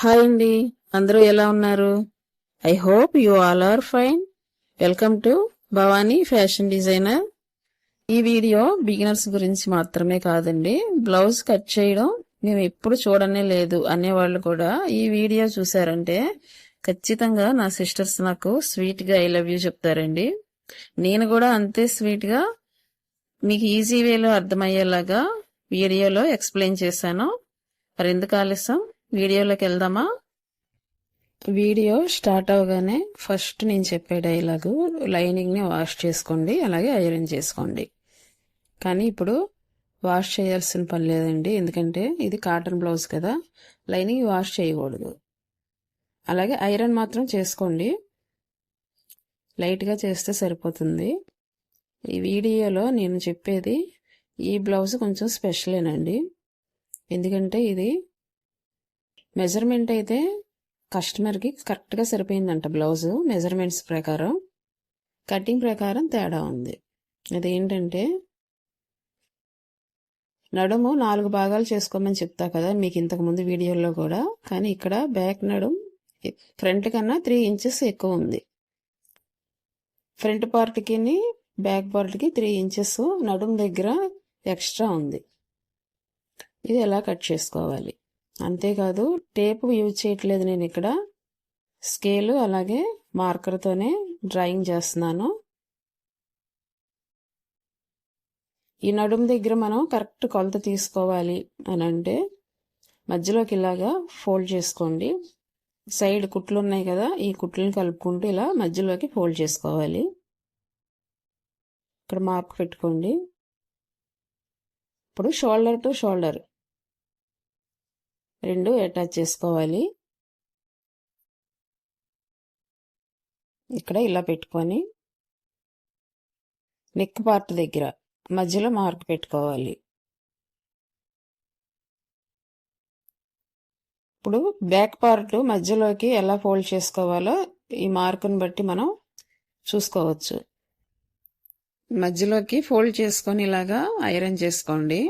Hi అండి. అందరూ ఎలా ఉన్నారు? I hope you all are fine welcome to Bhavani fashion designer ఈ వీడియో బిగినర్స్ గురించి మాత్రమే కాదండి. బ్లౌజ్ కట్ చేయడం మేము ఎప్పుడు చూడనే లేదు అనేవాళ్ళు కూడా ఈ వీడియో చూసారంటే ఖచ్చితంగా నా సిస్టర్స్ నాకు స్వీట్గా ఐ లవ్ యూ చెప్తారండి. నేను కూడా అంతే స్వీట్గా మీకు ఈజీ వేలో అర్థమయ్యేలాగా వీడియోలో ఎక్స్ప్లెయిన్ చేశాను. మరి ఎందుకు ఆలస్యం? వీడియోలోకి వెళ్దామా? వీడియో స్టార్ట్ అవగానే ఫస్ట్ నేను చెప్పే డైలాగు లైనింగ్ని వాష్ చేసుకోండి అలాగే ఐరన్ చేసుకోండి. కానీ ఇప్పుడు వాష్ చేయాల్సిన పని లేదండి ఎందుకంటే ఇది కాటన్ బ్లౌజ్ కదా లైనింగ్ వాష్ చేయకూడదు. అలాగే ఐరన్ మాత్రం చేసుకోండి. లైట్గా చేస్తే సరిపోతుంది. ఈ వీడియోలో నేను చెప్పేది ఈ బ్లౌజ్ కొంచెం స్పెషలేనండి ఎందుకంటే ఇది మెజర్మెంట్ అయితే కస్టమర్కి కరెక్ట్గా సరిపోయిందంట బ్లౌజు మెజర్మెంట్స్ ప్రకారం కటింగ్ ప్రకారం తేడా ఉంది. అదేంటంటే నడుము నాలుగు భాగాలు చేసుకోమని చెప్తా కదా మీకు ఇంతకుముందు వీడియోలో కూడా. కానీ ఇక్కడ బ్యాక్ నడుం ఫ్రంట్ కన్నా త్రీ ఇంచెస్ ఎక్కువ ఉంది. ఫ్రంట్ పార్ట్కి బ్యాక్ పార్ట్కి త్రీ ఇంచెస్ నడుం దగ్గర ఎక్స్ట్రా ఉంది. ఇది ఎలా కట్ చేసుకోవాలి? అంతేకాదు టేపు యూజ్ చేయట్లేదు నేను ఇక్కడ. స్కేలు అలాగే మార్కర్తోనే డ్రాయింగ్ చేస్తున్నాను. ఈ నడుము దగ్గర మనం కరెక్ట్ కొలత తీసుకోవాలి అని అంటే మధ్యలోకి ఇలాగా ఫోల్డ్ చేసుకోండి. సైడ్ కుట్లు ఉన్నాయి కదా ఈ కుట్లను కలుపుకుంటూ ఇలా మధ్యలోకి ఫోల్డ్ చేసుకోవాలి. ఇక్కడ మార్క్ పెట్టుకోండి. ఇప్పుడు షోల్డర్ టు షోల్డర్. రెండు అటాచ్ చేసుకోవాలి. ఇక్కడ ఇలా పెట్టుకొని నెక్ పార్ట్ దగ్గర మధ్యలో మార్క్ పెట్టుకోవాలి. ఇప్పుడు బ్యాక్ పార్ట్ మధ్యలోకి ఎలా ఫోల్డ్ చేసుకోవాలో ఈ మార్కుని బట్టి మనం చూసుకోవచ్చు. మధ్యలోకి ఫోల్డ్ చేసుకొని ఇలాగా ఐరన్ చేసుకోండి.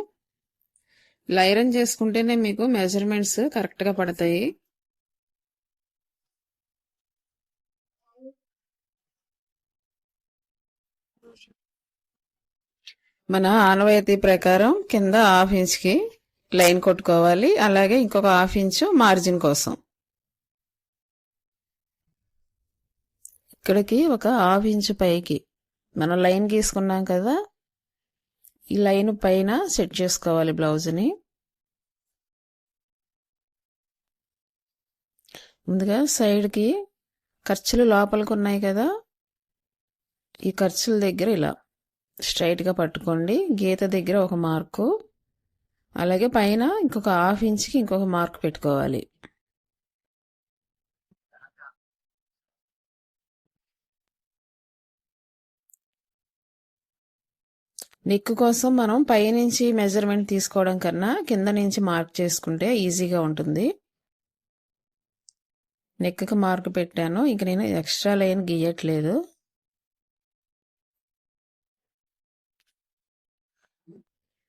ఇలా ఐరన్ చేసుకుంటేనే మీకు మెజర్మెంట్స్ కరెక్ట్గా పడతాయి. మన ఆనవాయితీ ప్రకారం కింద హాఫ్ ఇంచ్కి లైన్ కొట్టుకోవాలి. అలాగే ఇంకొక హాఫ్ ఇంచు మార్జిన్ కోసం. ఇక్కడికి ఒక హాఫ్ ఇంచు పైకి. మనం లైన్ గీసుకున్నాం కదా ఈ లైన్ పైన సెట్ చేసుకోవాలి బ్లౌజ్ని. ముందుగా సైడ్కి ఖర్చులు లోపలికి ఉన్నాయి కదా? ఈ ఖర్చుల దగ్గర ఇలా స్ట్రైట్గా పట్టుకోండి. గీత దగ్గర ఒక మార్కు. అలాగే పైన ఇంకొక హాఫ్ ఇంచ్కి ఇంకొక మార్క్ పెట్టుకోవాలి. నెక్ కోసం మనం పైనుంచి మెజర్మెంట్ తీసుకోవడం కన్నా కింద నుంచి మార్క్ చేసుకుంటే ఈజీగా ఉంటుంది. నెక్కి మార్క్ పెట్టాను. ఇంక నేను ఎక్స్ట్రా లైన్ గీయట్లేదు.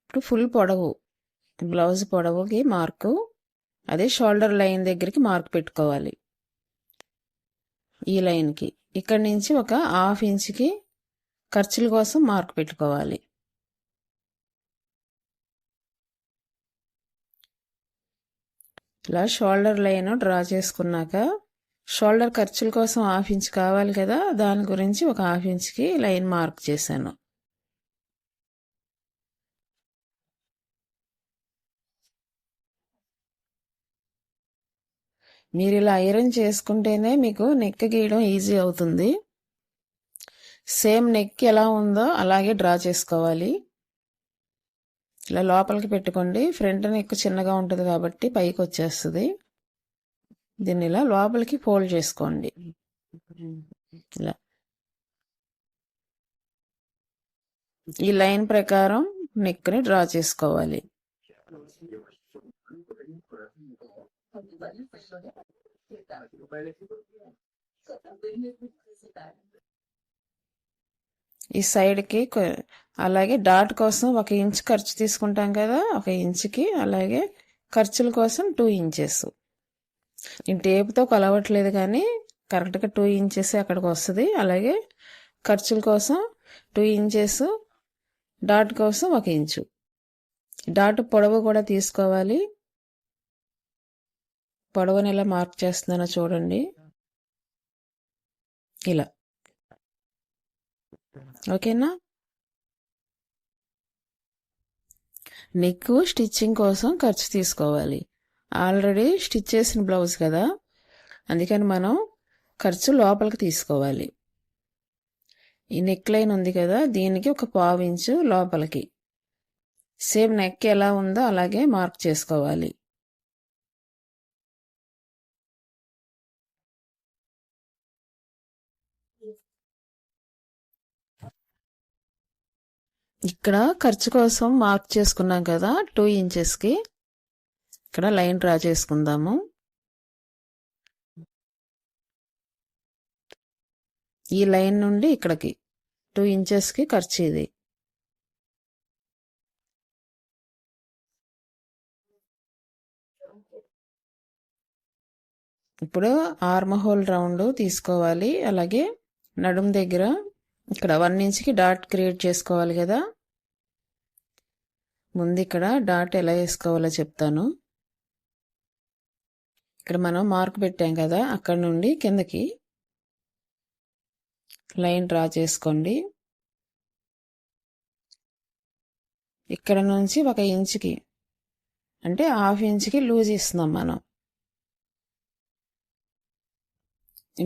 ఇప్పుడు ఫుల్ పొడవు. బ్లౌజ్ పొడవుకి మార్కు అదే షోల్డర్ లైన్ దగ్గరికి మార్క్ పెట్టుకోవాలి. ఈ లైన్కి ఇక్కడి నుంచి ఒక హాఫ్ ఇంచ్కి ఖర్చుల కోసం మార్క్ పెట్టుకోవాలి. ఇలా షోల్డర్ లైన్ డ్రా చేసుకున్నాక షోల్డర్ ఖర్చుల కోసం హాఫ్ ఇంచ్ కావాలి కదా దాని గురించి ఒక హాఫ్ ఇంచ్కి లైన్ మార్క్ చేశాను. మీరు ఇలా ఐరన్ చేసుకుంటేనే మీకు నెక్ గీయడం ఈజీ అవుతుంది. సేమ్ నెక్ ఎలా ఉందో అలాగే డ్రా చేసుకోవాలి. ఇలా లోపలికి పెట్టుకోండి. ఫ్రంట్ నెక్ చిన్నగా ఉంటుంది కాబట్టి పైకి వచ్చేస్తుంది. దీన్ని ఇలా లోపలికి ఫోల్డ్ చేసుకోండి. ఇలా. ఈ లైన్ ప్రకారం నెక్ని డ్రా చేసుకోవాలి. ఈ సైడ్కి అలాగే డాట్ కోసం ఒక ఇంచ్ ఖర్చు తీసుకుంటాం కదా ఒక ఇంచుకి అలాగే ఖర్చుల కోసం టూ ఇంచెస్ నేను టేప్తో కొలవట్లేదు కానీ కరెక్ట్గా టూ ఇంచెస్ అక్కడికి వస్తుంది. అలాగే ఖర్చుల కోసం టూ ఇంచెస్ డాట్ కోసం ఒక ఇంచు డాట్ పొడవు కూడా తీసుకోవాలి. పొడవుని ఎలా మార్క్ చేస్తున్నానో చూడండి. ఇలా. ఓకేనా నెక్ స్టిచ్చింగ్ కోసం ఖర్చు తీసుకోవాలి. ఆల్రెడీ స్టిచ్ చేసిన బ్లౌజ్ కదా? అందుకని మనం ఖర్చు లోపలికి తీసుకోవాలి. ఈ నెక్ లైన్ ఉంది కదా? దీనికి ఒక పావు ఇంచు లోపలికి. సేమ్ నెక్ ఎలా ఉందో అలాగే మార్క్ చేసుకోవాలి. ఇక్కడ ఖర్చు కోసం మార్క్ చేసుకున్నాం కదా టూ ఇంచెస్కి ఇక్కడ లైన్ డ్రా చేసుకుందాము. ఈ లైన్ నుండి ఇక్కడికి టూ ఇంచెస్కి ఖర్చు ఇది. ఇప్పుడు ఆర్మ్ హోల్ రౌండ్ తీసుకోవాలి అలాగే నడుం దగ్గర ఇక్కడ వన్ ఇంచ్కి డాట్ క్రియేట్ చేసుకోవాలి కదా. ముందు ఇక్కడ డాట్ ఎలా వేసుకోవాలో చెప్తాను. ఇక్కడ మనం మార్క్ పెట్టాం కదా అక్కడ నుండి కిందకి లైన్ డ్రా చేసుకోండి. ఇక్కడ నుంచి ఒక ఇంచుకి అంటే హాఫ్ ఇంచ్కి లూజ్ ఇస్తున్నాం మనం.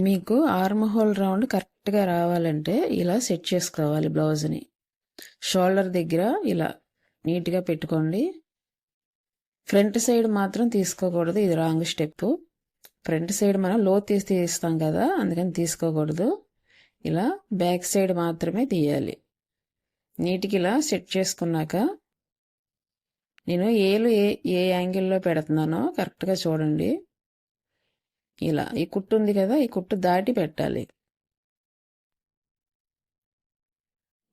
మీకు ఆర్మ్ హోల్ రౌండ్ కరెక్ట్గా రావాలంటే ఇలా సెట్ చేసుకోవాలి బ్లౌజ్ని షోల్డర్ దగ్గర ఇలా నీట్గా పెట్టుకోండి. ఫ్రంట్ సైడ్ మాత్రం తీసుకోకూడదు. ఇది రాంగ్ స్టెప్ ఫ్రంట్ సైడ్ మనం లో తీసి తీస్తాం కదా అందుకని తీసుకోకూడదు. ఇలా బ్యాక్ సైడ్ మాత్రమే తీయాలి. నీటికి ఇలా సెట్ చేసుకున్నాక నేను ఏలు ఏ ఏ యాంగిల్లో పెడుతున్నానో కరెక్ట్గా చూడండి. ఇలా ఈ కుట్టు ఉంది కదా ఈ కుట్టు దాటి పెట్టాలి.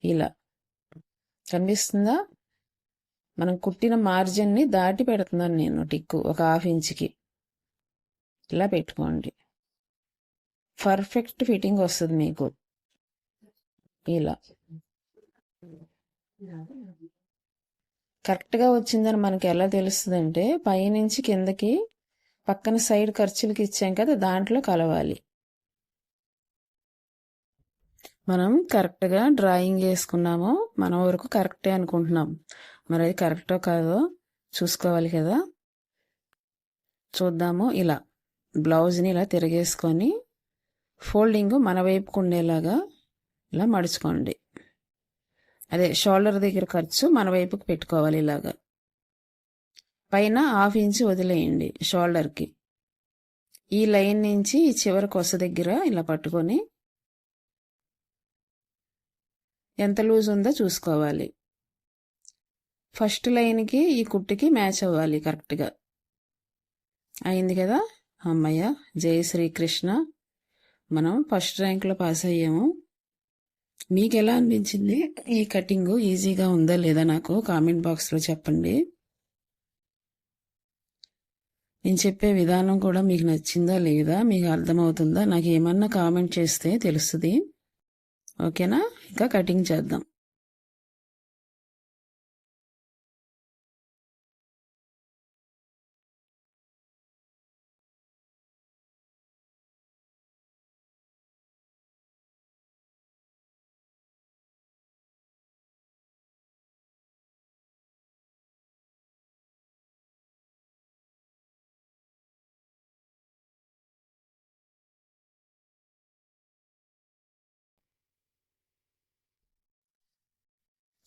ఇలా. కనిపిస్తుందా? మనం కుట్టిన మార్జిన్ని దాటి పెడుతున్నాను నేను టిక్కు ఒక హాఫ్ ఇంచ్కి ఇలా పెట్టుకోండి. పర్ఫెక్ట్ ఫిట్టింగ్ వస్తుంది మీకు. ఇలా. కరెక్ట్గా వచ్చిందని మనకి ఎలా తెలుస్తుందంటే పైనుంచి కిందకి పక్కన సైడ్ ఖర్చులకి ఇచ్చాం కదా దాంట్లో కలవాలి. మనం కరెక్ట్గా డ్రాయింగ్ వేసుకున్నాము మన వరకు కరెక్టే అనుకుంటున్నాం. మరి అది కరెక్టో కాదో చూసుకోవాలి కదా. చూద్దాము ఇలా. బ్లౌజ్ని ఇలా తిరిగేసుకొని ఫోల్డింగ్ మన వైపుకు ఉండేలాగా ఇలా మడుచుకోండి. అదే షోల్డర్ దగ్గర ఖర్చు మన వైపుకి పెట్టుకోవాలి ఇలాగా. పైన హాఫ్ ఇంచ్ వదిలేయండి షోల్డర్కి. ఈ లైన్ నుంచి చివరి కొస దగ్గర ఇలా పట్టుకొని ఎంత లూజ్ ఉందో చూసుకోవాలి. ఫస్ట్ లైన్కి ఈ కుట్టుకి మ్యాచ్ అవ్వాలి కరెక్ట్గా. అయింది కదా? అమ్మయ్య! జై శ్రీకృష్ణ. మనం ఫస్ట్ ర్యాంక్లో పాస్ అయ్యాము. మీకు ఎలా అనిపించింది? ఈ కటింగ్ ఈజీగా ఉందా లేదా నాకు కామెంట్ బాక్స్లో చెప్పండి. నేను చెప్పే విధానం కూడా మీకు నచ్చిందా లేదా మీకు అర్థమవుతుందా నాకు ఏమన్నా కామెంట్ చేస్తే తెలుస్తుంది. ఓకేనా? ఇంకా కటింగ్ చేద్దాం.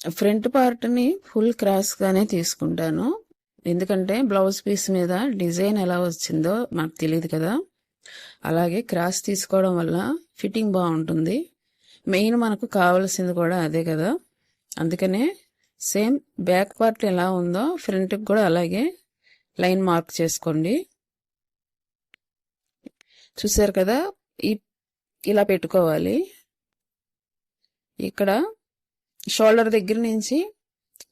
ఫ్రంట్ పార్ట్ని ఫుల్ క్రాస్గానే తీసుకుంటాను. ఎందుకంటే బ్లౌజ్ పీస్ మీద డిజైన్ ఎలా వచ్చిందో మనకు తెలియదు కదా. అలాగే క్రాస్ తీసుకోవడం వల్ల ఫిట్టింగ్ బాగుంటుంది. మెయిన్ మనకు కావాల్సింది కూడా అదే కదా. అందుకనే సేమ్ బ్యాక్ పార్ట్ ఎలా ఉందో ఫ్రంట్కి కూడా అలాగే లైన్ మార్క్ చేసుకోండి. చూసారు కదా? ఈ ఇలా పెట్టుకోవాలి. ఇక్కడ షోల్డర్ దగ్గర నుంచి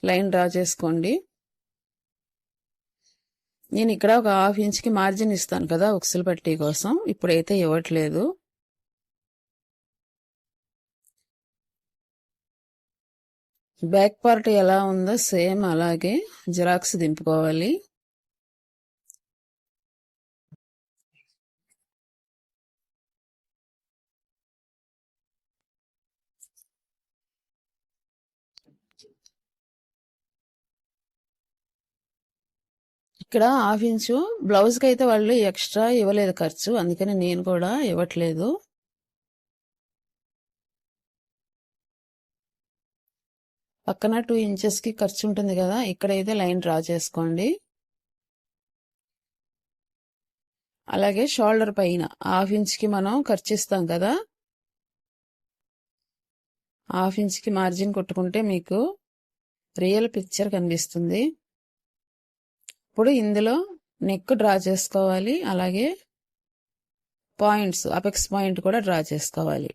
లైన్ డ్రా చేసుకోండి. నేను ఇక్కడ ఒక హాఫ్ ఇంచ్కి మార్జిన్ ఇస్తాను కదా ఉక్సులు పట్టీ కోసం. ఇప్పుడైతే ఇవ్వట్లేదు. బ్యాక్ పార్ట్ ఎలా ఉందో సేమ్ అలాగే జిరాక్స్ దింపుకోవాలి. ఇక్కడ హాఫ్ ఇంచు బ్లౌజ్కి అయితే వాళ్ళు ఎక్స్ట్రా ఇవ్వలేదు ఖర్చు. అందుకని నేను కూడా ఇవ్వట్లేదు. పక్కన టూ ఇంచెస్కి ఖర్చు ఉంటుంది కదా ఇక్కడైతే లైన్ డ్రా చేసుకోండి. అలాగే షోల్డర్ పైన హాఫ్ ఇంచ్కి మనం ఖర్చు ఇస్తాం కదా. హాఫ్ ఇంచ్కి మార్జిన్ కొట్టుకుంటే మీకు రియల్ పిక్చర్ కనిపిస్తుంది. ఇప్పుడు ఇందులో నెక్ డ్రా చేసుకోవాలి అలాగే పాయింట్స్ అపెక్స్ పాయింట్ కూడా డ్రా చేసుకోవాలి.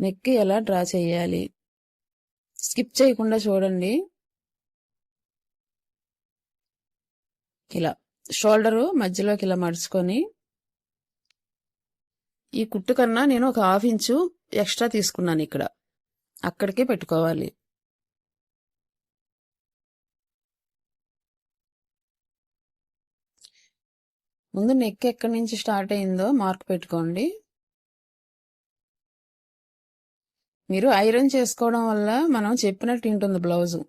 నెక్ ఎలా డ్రా చేయాలి? స్కిప్ చేయకుండా చూడండి. ఇలా షోల్డరు మధ్యలోకి ఇలా మడుచుకొని ఈ కుట్టు కన్నా నేను ఒక హాఫ్ ఇంచు ఎక్స్ట్రా తీసుకున్నాను ఇక్కడ. అక్కడికే పెట్టుకోవాలి. ముందు నెక్ ఎక్కడి నుంచి స్టార్ట్ అయిందో మార్క్ పెట్టుకోండి. మీరు ఐరన్ చేసుకోవడం వల్ల మనం చెప్పినట్టు ఉంటుంది బ్లౌజు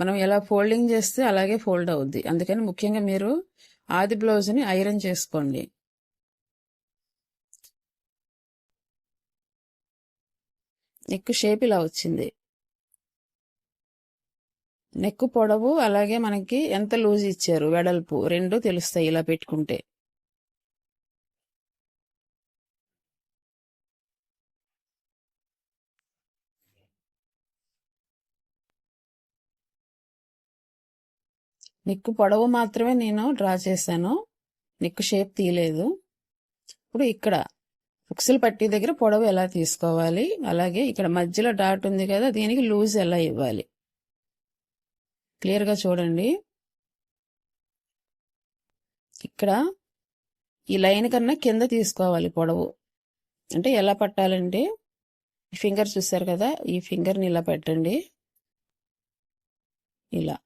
మనం ఎలా ఫోల్డింగ్ చేస్తే అలాగే ఫోల్డ్ అవుద్ది. అందుకని ముఖ్యంగా మీరు ఆది బ్లౌజ్ని ఐరన్ చేసుకోండి. నెక్ షేప్ ఇలా వచ్చింది. నెక్ పొడవు అలాగే మనకి ఎంత లూజ్ ఇచ్చారు? వెడల్పు రెండు తెలుస్తాయి ఇలా పెట్టుకుంటే. నెక్కు పొడవు మాత్రమే నేను డ్రా చేశాను. నెక్కు షేప్ తీయలేదు. ఇప్పుడు ఇక్కడ ఉక్సులు పట్టి దగ్గర పొడవు ఎలా తీసుకోవాలి? అలాగే ఇక్కడ మధ్యలో డాట్ ఉంది కదా దీనికి లూజ్ ఎలా ఇవ్వాలి? క్లియర్గా చూడండి. ఇక్కడ ఈ లైన్ కన్నా కింద తీసుకోవాలి పొడవు. అంటే ఎలా పట్టాలంటే ఫింగర్ చూసారు కదా ఈ ఫింగర్ని ఇలా పెట్టండి. ఇలా.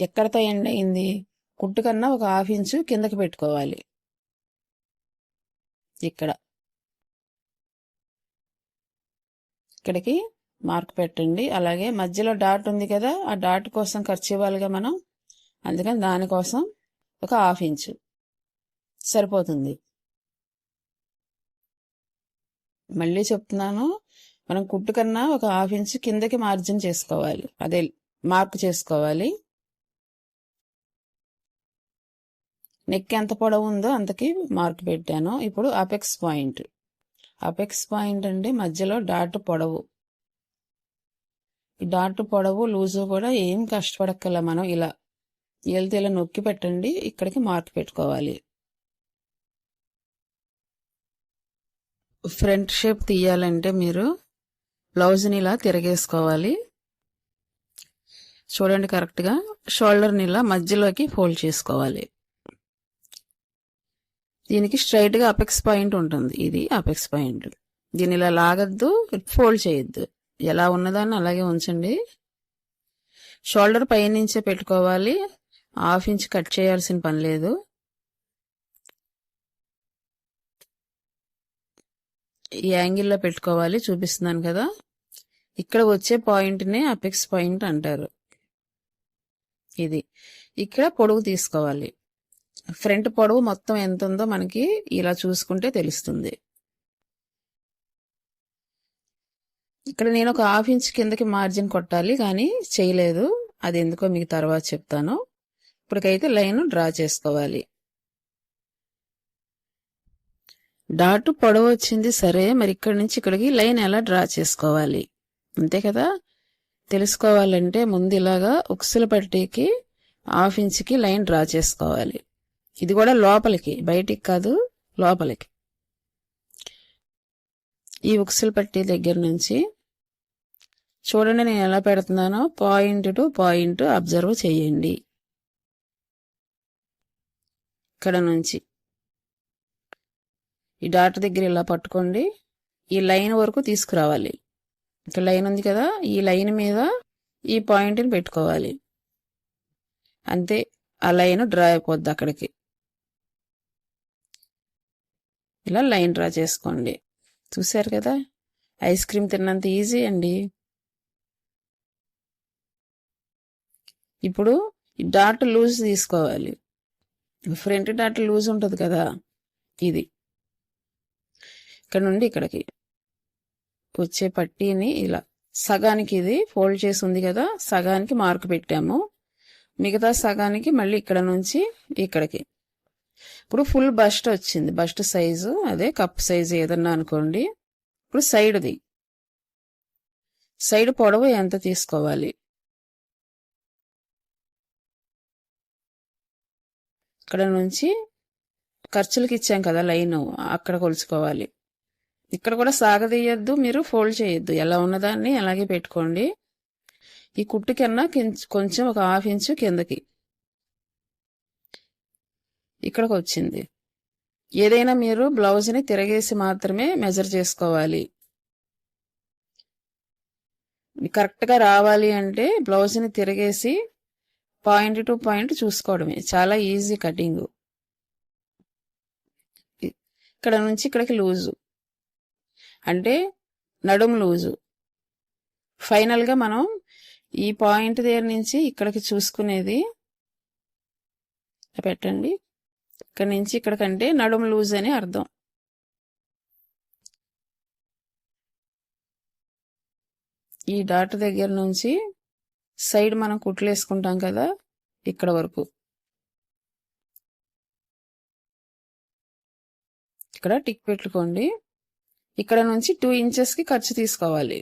ఎక్కడతో ఎండ్ అయింది? కుట్టు కన్నా ఒక హాఫ్ ఇంచు కిందకి పెట్టుకోవాలి. ఇక్కడ. ఇక్కడికి మార్క్ పెట్టండి. అలాగే మధ్యలో డాట్ ఉంది కదా ఆ డాట్ కోసం ఖర్చు ఇవ్వాలిగా మనం. అందుకని దానికోసం ఒక హాఫ్ ఇంచు. సరిపోతుంది. మళ్ళీ చెప్తున్నాను మనం కుట్టు కన్నా ఒక హాఫ్ ఇంచ్ కిందకి మార్జిన్ చేసుకోవాలి. అదే మార్క్ చేసుకోవాలి. నెక్ ఎంత పొడవు ఉందో అంతకి మార్క్ పెట్టాను. ఇప్పుడు అపెక్స్ పాయింట్. అపెక్స్ పాయింట్ అంటే మధ్యలో డాట్ పొడవు. ఈ డాట్ పొడవు లూజు కూడా ఏం కష్టపడక్కల మనం ఇలా వెళ్తే ఇలా నొక్కి పెట్టండి ఇక్కడికి మార్క్ పెట్టుకోవాలి. ఫ్రంట్ షేప్ తీయాలంటే మీరు బ్లౌజ్ని ఇలా తిరగేసుకోవాలి. చూడండి కరెక్ట్గా షోల్డర్ని ఇలా మధ్యలోకి ఫోల్డ్ చేసుకోవాలి. దీనికి స్ట్రైట్గా అపెక్స్ పాయింట్ ఉంటుంది ఇది అపెక్స్ పాయింట్. దీన్ని ఇలా లాగద్దు ఫోల్డ్ చేయొద్దు. ఎలా ఉన్నదాన్ని అలాగే ఉంచండి. షోల్డర్ పైనుంచే పెట్టుకోవాలి. హాఫ్ ఇంచ్ కట్ చేయాల్సిన పని లేదు. ఈ యాంగిల్లో పెట్టుకోవాలి చూపిస్తున్నాను కదా. ఇక్కడ వచ్చే పాయింట్నే అపెక్స్ పాయింట్ అంటారు. ఇది. ఇక్కడ పొడుగు తీసుకోవాలి. ఫ్రంట్ పొడవు మొత్తం ఎంత ఉందో మనకి ఇలా చూసుకుంటే తెలుస్తుంది. ఇక్కడ నేను ఒక హాఫ్ ఇంచ్ కిందకి మార్జిన్ కొట్టాలి కానీ చేయలేదు. అది ఎందుకో మీకు తర్వాత చెప్తాను. ఇప్పటికైతే లైన్ డ్రా చేసుకోవాలి. డాట్ పొడవు వచ్చింది సరే మరి ఇక్కడి నుంచి ఇక్కడికి లైన్ ఎలా డ్రా చేసుకోవాలి? అంతే కదా? తెలుసుకోవాలంటే ముందు ఇలాగా ఉక్సుల పట్టీకి హాఫ్ ఇంచ్కి లైన్ డ్రా చేసుకోవాలి. ఇది కూడా లోపలికి బయటికి కాదు లోపలికి. ఈ ఉక్సుల పట్టి దగ్గర నుంచి చూడండి నేను ఎలా పెడుతున్నానో. పాయింట్ టు పాయింట్ అబ్జర్వ్ చేయండి. ఇక్కడ నుంచి. ఈ డాట్ దగ్గర ఇలా పట్టుకోండి. ఈ లైన్ వరకు తీసుకురావాలి. ఇక్కడ లైన్ ఉంది కదా ఈ లైన్ మీద ఈ పాయింట్ని పెట్టుకోవాలి. అంతే ఆ లైన్ డ్రా అయిపోద్ది అక్కడికి. ఇలా లైన్ డ్రా చేసుకోండి. చూశారు కదా? ఐస్ క్రీమ్ తిన్నంత ఈజీ అండి. ఇప్పుడు ఈ డాట్ లూజ్ తీసుకోవాలి. ఫ్రంట్ డాట్ లూజ్ ఉంటుంది కదా ఇది. ఇక్కడ నుండి ఇక్కడికి వచ్చే పట్టీని ఇలా సగానికి ఇది ఫోల్డ్ చేసి ఉంది కదా సగానికి మార్క్ పెట్టాము. మిగతా సగానికి మళ్ళీ ఇక్కడ నుంచి ఇక్కడికి. ఇప్పుడు ఫుల్ బస్ట్ వచ్చింది బస్ట్ సైజు అదే కప్ సైజు ఏదన్నా అనుకోండి. ఇప్పుడు సైడ్ది. సైడ్ పొడవు ఎంత తీసుకోవాలి? ఇక్కడ నుంచి ఖర్చులకి ఇచ్చాం కదా లైన్ అక్కడ కొలుచుకోవాలి. ఇక్కడ కూడా సాగదీయద్దు మీరు ఫోల్డ్ చేయొద్దు. ఎలా ఉన్నదాన్ని అలాగే పెట్టుకోండి. ఈ కుట్టు కన్నా కొంచెం ఒక హాఫ్ ఇంచు కిందకి. ఇక్కడికి వచ్చింది ఏదైనా మీరు బ్లౌజ్ని తిరగేసి మాత్రమే మెజర్ చేసుకోవాలి. కరెక్ట్గా రావాలి అంటే బ్లౌజ్ని తిరగేసి పాయింట్ టు పాయింట్ చూసుకోవడమే. చాలా ఈజీ కటింగ్. ఇక్కడ నుంచి ఇక్కడికి లూజు. అంటే నడుము లూజు. ఫైనల్గా మనం ఈ పాయింట్ దగ్గర నుంచి ఇక్కడికి చూసుకునేది పెట్టండి. ఇక్కడ నుంచి ఇక్కడికంటే నడుము లూజ్ అని అర్థం. ఈ డాట్ దగ్గర నుంచి సైడ్ మనం కుట్లు వేసుకుంటాం కదా ఇక్కడ వరకు. ఇక్కడ టిక్ పెట్టుకోండి. ఇక్కడ నుంచి టూ ఇంచెస్కి ఖర్చు తీసుకోవాలి.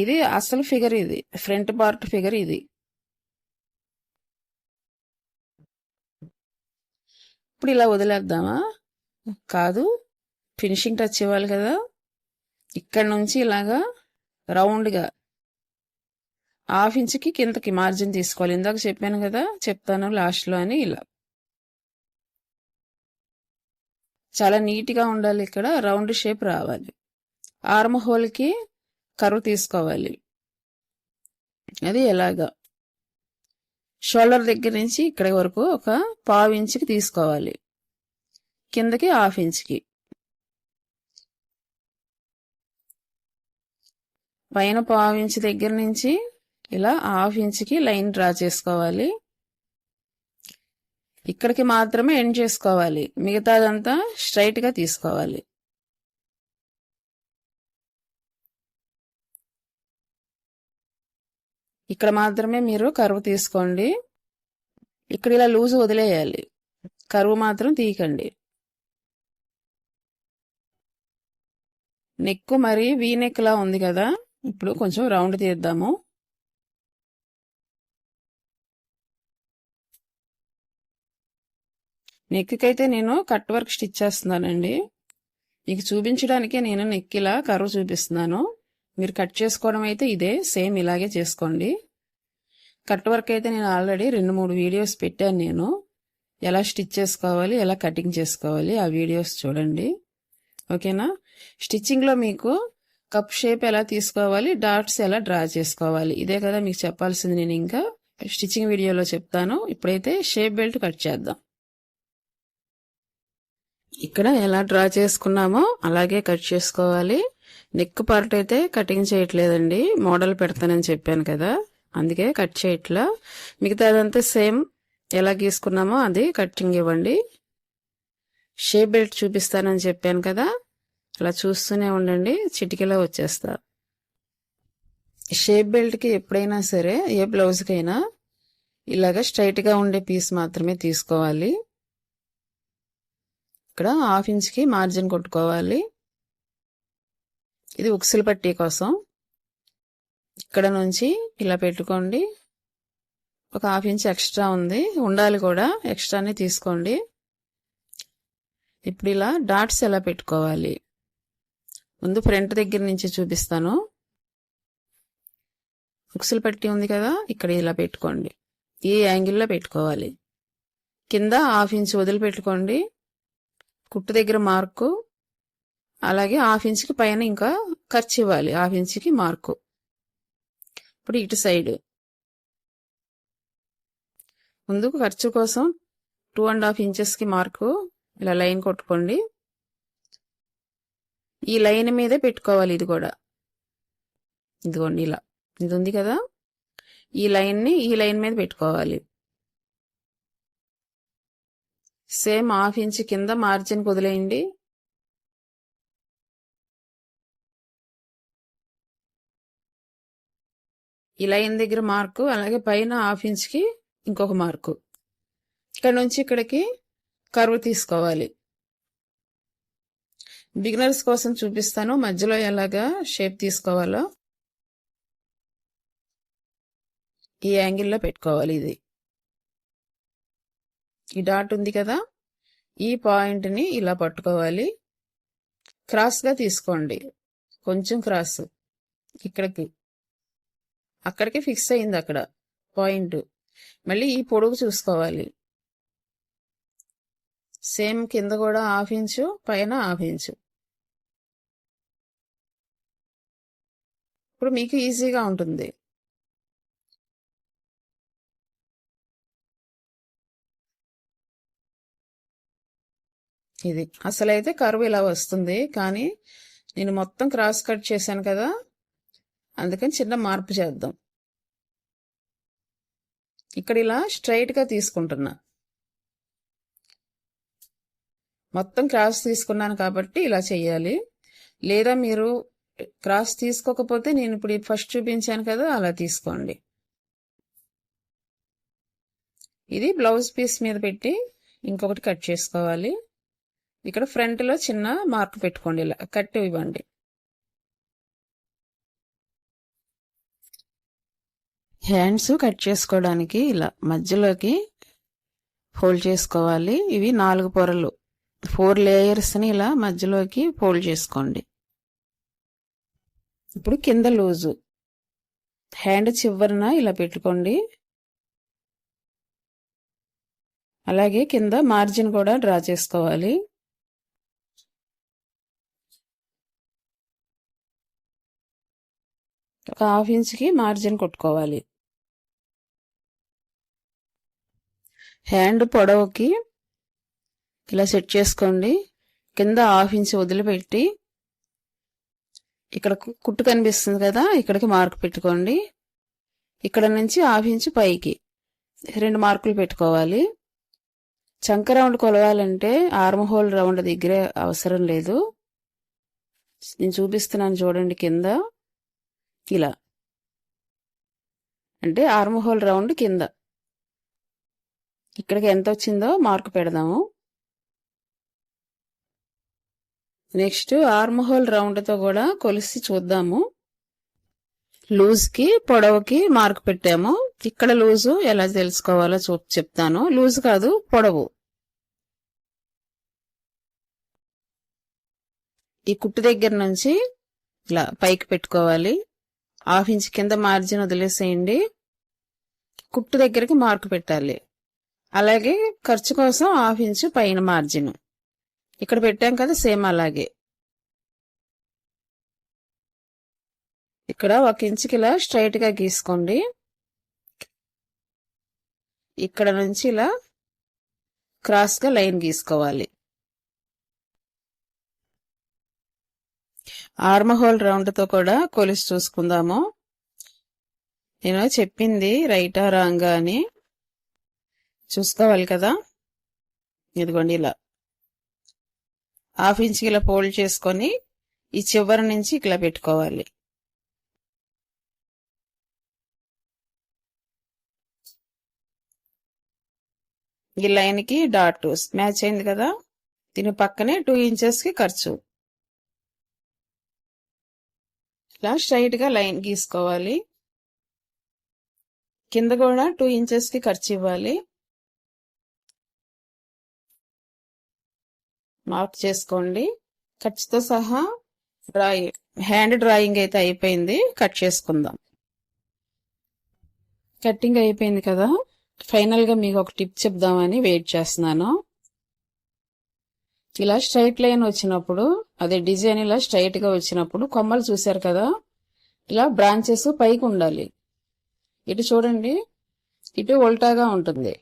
ఇది అసలు ఫిగర్ ఇది ఫ్రంట్ పార్ట్ ఫిగర్ ఇది. ఇప్పుడు ఇలా వదిలేద్దామా? కాదు ఫినిషింగ్ టచ్ ఇవ్వాలి కదా. ఇక్కడ నుంచి ఇలాగా రౌండ్గా హాఫ్ ఇంచ్కి కిందకి మార్జిన్ తీసుకోవాలి. ఇందాక చెప్పాను కదా చెప్తాను లాస్ట్లో అని ఇలా. చాలా నీట్గా ఉండాలి ఇక్కడ రౌండ్ షేప్ రావాలి. ఆర్మ్ హోల్కి కరువు తీసుకోవాలి. అది ఎలాగా? షోల్డర్ దగ్గర నుంచి ఇక్కడి వరకు ఒక పావు ఇంచుకి తీసుకోవాలి. కిందకి హాఫ్ ఇంచ్కి. పైన పావు ఇంచ్ దగ్గర నుంచి ఇలా హాఫ్ ఇంచ్కి లైన్ డ్రా చేసుకోవాలి. ఇక్కడికి మాత్రమే ఎండ్ చేసుకోవాలి. మిగతాదంతా స్ట్రైట్గా తీసుకోవాలి. ఇక్కడ మాత్రమే మీరు కరువు తీసుకోండి. ఇక్కడ ఇలా లూజ్ వదిలేయాలి. కరువు మాత్రం తీయకండి. నెక్ మరి వీ నెక్ లా ఉంది కదా. ఇప్పుడు కొంచెం రౌండ్ తీద్దాము. నెక్కి నేను కట్ వర్క్ స్టిచ్ చేస్తున్నానండి. మీకు చూపించడానికే నేను నెక్ ఇలా కరువు చూపిస్తున్నాను. మీరు కట్ చేసుకోవడం అయితే ఇదే సేమ్ ఇలాగే చేసుకోండి. కట్ వర్క్ అయితే నేను ఆల్రెడీ రెండు మూడు వీడియోస్ పెట్టాను నేను. ఎలా స్టిచ్ చేసుకోవాలి ఎలా కటింగ్ చేసుకోవాలి ఆ వీడియోస్ చూడండి. ఓకేనా? స్టిచ్చింగ్లో మీకు కప్ షేప్ ఎలా తీసుకోవాలి డాట్స్ ఎలా డ్రా చేసుకోవాలి ఇదే కదా మీకు చెప్పాల్సింది నేను ఇంకా. స్టిచ్చింగ్ వీడియోలో చెప్తాను. ఇప్పుడైతే షేప్ బెల్ట్ కట్ చేద్దాం. ఇక్కడ ఎలా డ్రా చేసుకున్నామో అలాగే కట్ చేసుకోవాలి. నెక్ పార్ట్ అయితే కటింగ్ చేయట్లేదండి. మోడల్ పెడతానని చెప్పాను కదా. అందుకే కట్ చేయట్లా. మిగతా అదంతా సేమ్ ఎలా గీసుకున్నామో అది కటింగ్ ఇవ్వండి. షేప్ బెల్ట్ చూపిస్తానని చెప్పాను కదా అలా చూస్తూనే ఉండండి చిటికలో వచ్చేస్తా. షేప్ బెల్ట్కి ఎప్పుడైనా సరే ఏ బ్లౌజ్కైనా ఇలాగ స్ట్రైట్గా ఉండే పీస్ మాత్రమే తీసుకోవాలి. ఇక్కడ హాఫ్ ఇంచ్కి మార్జిన్ కొట్టుకోవాలి. ఇది ఉక్సుల పట్టీ కోసం. ఇక్కడ నుంచి ఇలా పెట్టుకోండి. ఒక హాఫ్ ఇంచ్ ఎక్స్ట్రా ఉంది. ఉండాలి కూడా ఎక్స్ట్రానే తీసుకోండి. ఇప్పుడు ఇలా డాట్స్ ఎలా పెట్టుకోవాలి? ముందు ఫ్రంట్ దగ్గర నుంచి చూపిస్తాను. ఉక్సులు పట్టి ఉంది కదా ఇక్కడ ఇలా పెట్టుకోండి. ఈ యాంగిల్లో పెట్టుకోవాలి. కింద హాఫ్ ఇంచ్ వదిలిపెట్టుకోండి. కుట్టు దగ్గర మార్కు. అలాగే హాఫ్ ఇంచ్కి పైన ఇంకా ఖర్చు ఇవ్వాలి హాఫ్ ఇంచ్కి మార్కు. ఇప్పుడు ఇటు సైడ్. ముందుకు ఖర్చు కోసం టూ అండ్ హాఫ్ ఇంచెస్కి మార్కు. ఇలా లైన్ కొట్టుకోండి. ఈ లైన్ మీదే పెట్టుకోవాలి ఇది కూడా. ఇదిగోండి ఇలా. ఇది ఉంది కదా? ఈ లైన్ని ఈ లైన్ మీద పెట్టుకోవాలి. సేమ్ హాఫ్ ఇంచ్ కింద మార్జిన్ వదిలేయండి ఈ లైన్ దగ్గర మార్కు అలాగే పైన హాఫ్ ఇంచ్కి ఇంకొక మార్కు. ఇక్కడ నుంచి ఇక్కడికి కర్వ్ తీసుకోవాలి. బిగినర్స్ కోసం చూపిస్తాను. మధ్యలో ఎలాగా షేప్ తీసుకోవాలో. ఈ యాంగిల్లో పెట్టుకోవాలి ఇది. ఈ డాట్ ఉంది కదా. ఈ పాయింట్ని ఇలా పట్టుకోవాలి. క్రాస్గా తీసుకోండి. కొంచెం క్రాస్ ఇక్కడికి. అక్కడికి ఫిక్స్ అయింది అక్కడ. పాయింట్ మళ్ళీ ఈ పొడుగు చూసుకోవాలి. సేమ్ కింద కూడా హాఫ్ ఇంచు పైన హాఫ్ ఇంచు ఇప్పుడు మీకు ఈజీగా ఉంటుంది. ఇది. అసలైతే కరువు ఇలా వస్తుంది కానీ నేను మొత్తం క్రాస్ కట్ చేశాను కదా అందుకని చిన్న మార్పు చేద్దాం. ఇక్కడ ఇలా స్ట్రైట్గా తీసుకుంటున్నా. మొత్తం క్రాస్ తీసుకున్నాను కాబట్టి ఇలా చేయాలి లేదా మీరు క్రాస్ తీసుకోకపోతే నేను ఇప్పుడు ఫస్ట్ చూపించాను కదా అలా తీసుకోండి. ఇది బ్లౌజ్ పీస్ మీద పెట్టి ఇంకొకటి కట్ చేసుకోవాలి. ఇక్కడ ఫ్రంట్లో చిన్న మార్క్ పెట్టుకోండి ఇలా కట్ ఇవ్వండి. హ్యాండ్స్ కట్ చేసుకోవడానికి ఇలా మధ్యలోకి ఫోల్డ్ చేసుకోవాలి. ఇవి నాలుగు పొరలు. ఫోర్ లేయర్స్ని ఇలా మధ్యలోకి ఫోల్డ్ చేసుకోండి. ఇప్పుడు కింద లూజు. హ్యాండ్ చివరన ఇలా పెట్టుకోండి. అలాగే కింద మార్జిన్ కూడా డ్రా చేసుకోవాలి. ఒక హాఫ్ ఇంచ్కి మార్జిన్ కొట్టుకోవాలి. హ్యాండ్ పొడవుకి ఇలా సెట్ చేసుకోండి. కింద హాఫ్ ఇంచ్ వదిలిపెట్టి ఇక్కడ కుట్టు కనిపిస్తుంది కదా ఇక్కడికి మార్క్ పెట్టుకోండి. ఇక్కడ నుంచి హాఫ్ ఇంచ్ పైకి రెండు మార్కులు పెట్టుకోవాలి. చంక రౌండ్ కొలవాలంటే ఆర్మ్ హోల్ రౌండ్ దగ్గరే అవసరం లేదు. నేను చూపిస్తున్నాను చూడండి కింద. ఇలా. అంటే ఆర్మ్ హోల్ రౌండ్ కింద. ఇక్కడికి ఎంత వచ్చిందో మార్కు పెడదాము. నెక్స్ట్ ఆర్మ్ హోల్ రౌండ్తో కూడా కొలిసి చూద్దాము. లూజ్కి పొడవుకి మార్క్ పెట్టాము. ఇక్కడ లూజు ఎలా తెలుసుకోవాలో చూ చెప్తాను. లూజ్ కాదు పొడవు. ఈ కుట్టు దగ్గర నుంచి ఇలా పైకి పెట్టుకోవాలి. హాఫ్ ఇంచ్ కింద మార్జిన్ వదిలేసేయండి. కుట్టు దగ్గరికి మార్క్ పెట్టాలి. అలాగే ఖర్చు కోసం హాఫ్ ఇంచ్ పైన మార్జిన్. ఇక్కడ పెట్టాం కదా సేమ్ అలాగే. ఇక్కడ ఒక ఇంచుకి ఇలా స్ట్రైట్గా గీసుకోండి. ఇక్కడ నుంచి ఇలా క్రాస్గా లైన్ గీసుకోవాలి. ఆర్మహోల్ రౌండ్తో కూడా కొలిసి చూసుకుందాము. నేను చెప్పింది రైటా రాంగా అని. చూసుకోవాలి కదా? ఇదిగోండి ఇలా. హాఫ్ ఇంచ్కి ఇలా ఫోల్డ్ చేసుకొని ఈ చివరి నుంచి ఇలా పెట్టుకోవాలి. ఈ లైన్కి డాట్ మ్యాచ్ అయింది కదా? దీని పక్కనే టూ ఇంచెస్కి ఖర్చు. ఇలా స్ట్రైట్గా లైన్ గీసుకోవాలి. కింద కూడా టూ ఇంచెస్కి ఖర్చు ఇవ్వాలి. మార్క్ చేసుకోండి. ఖర్చుతో సహా డ్రాయింగ్ హ్యాండ్ డ్రాయింగ్ అయితే అయిపోయింది. కట్ చేసుకుందాం. కట్టింగ్ అయిపోయింది కదా. ఫైనల్గా మీకు ఒక టిప్ చెప్దామని వెయిట్ చేస్తున్నాను. ఇలా స్ట్రైట్ లైన్ వచ్చినప్పుడు అదే డిజైన్ ఇలా స్ట్రైట్గా వచ్చినప్పుడు కొమ్మలు చూశారు కదా. ఇలా బ్రాంచెస్ పైకి ఉండాలి. ఇటు చూడండి. ఇటు ఉల్టాగా ఉంటుంది.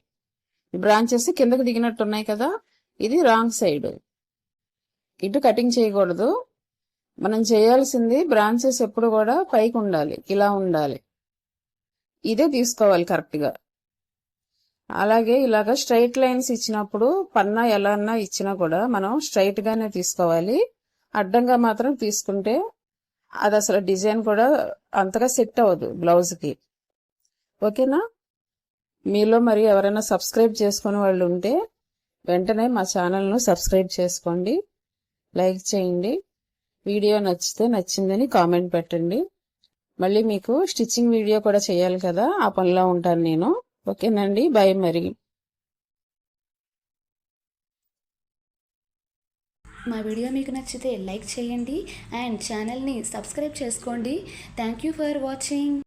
బ్రాంచెస్ కిందకు దిగినట్టు ఉన్నాయి కదా. ఇది రాంగ్ సైడ్ ఇటు కటింగ్ చేయకూడదు. మనం చేయాల్సింది బ్రాంచెస్ ఎప్పుడు కూడా పైకి ఉండాలి ఇలా ఉండాలి. ఇదే తీసుకోవాలి కరెక్ట్గా అలాగే ఇలాగ స్ట్రైట్ లైన్స్ ఇచ్చినప్పుడు పన్నా ఎలా అన్నా ఇచ్చినా కూడా మనం స్ట్రైట్గానే తీసుకోవాలి. అడ్డంగా మాత్రం తీసుకుంటే అది అసలు డిజైన్ కూడా అంతగా సెట్ అవ్వదు బ్లౌజ్కి ఓకేనా? మీలో మరి ఎవరైనా సబ్స్క్రైబ్ చేసుకునే వాళ్ళు ఉంటే వెంటనే మా ఛానల్ను సబ్స్క్రైబ్ చేసుకోండి. లైక్ చేయండి. వీడియో నచ్చితే నచ్చిందని కామెంట్ పెట్టండి. మళ్ళీ మీకు స్టిచ్చింగ్ వీడియో కూడా చేయాలి కదా ఆ పనిలో ఉంటాను నేను. ఓకేనండి బాయ్ మరి. మా వీడియో మీకు నచ్చితే లైక్ చేయండి అండ్ ఛానల్ని సబ్స్క్రైబ్ చేసుకోండి. Thank you for watching.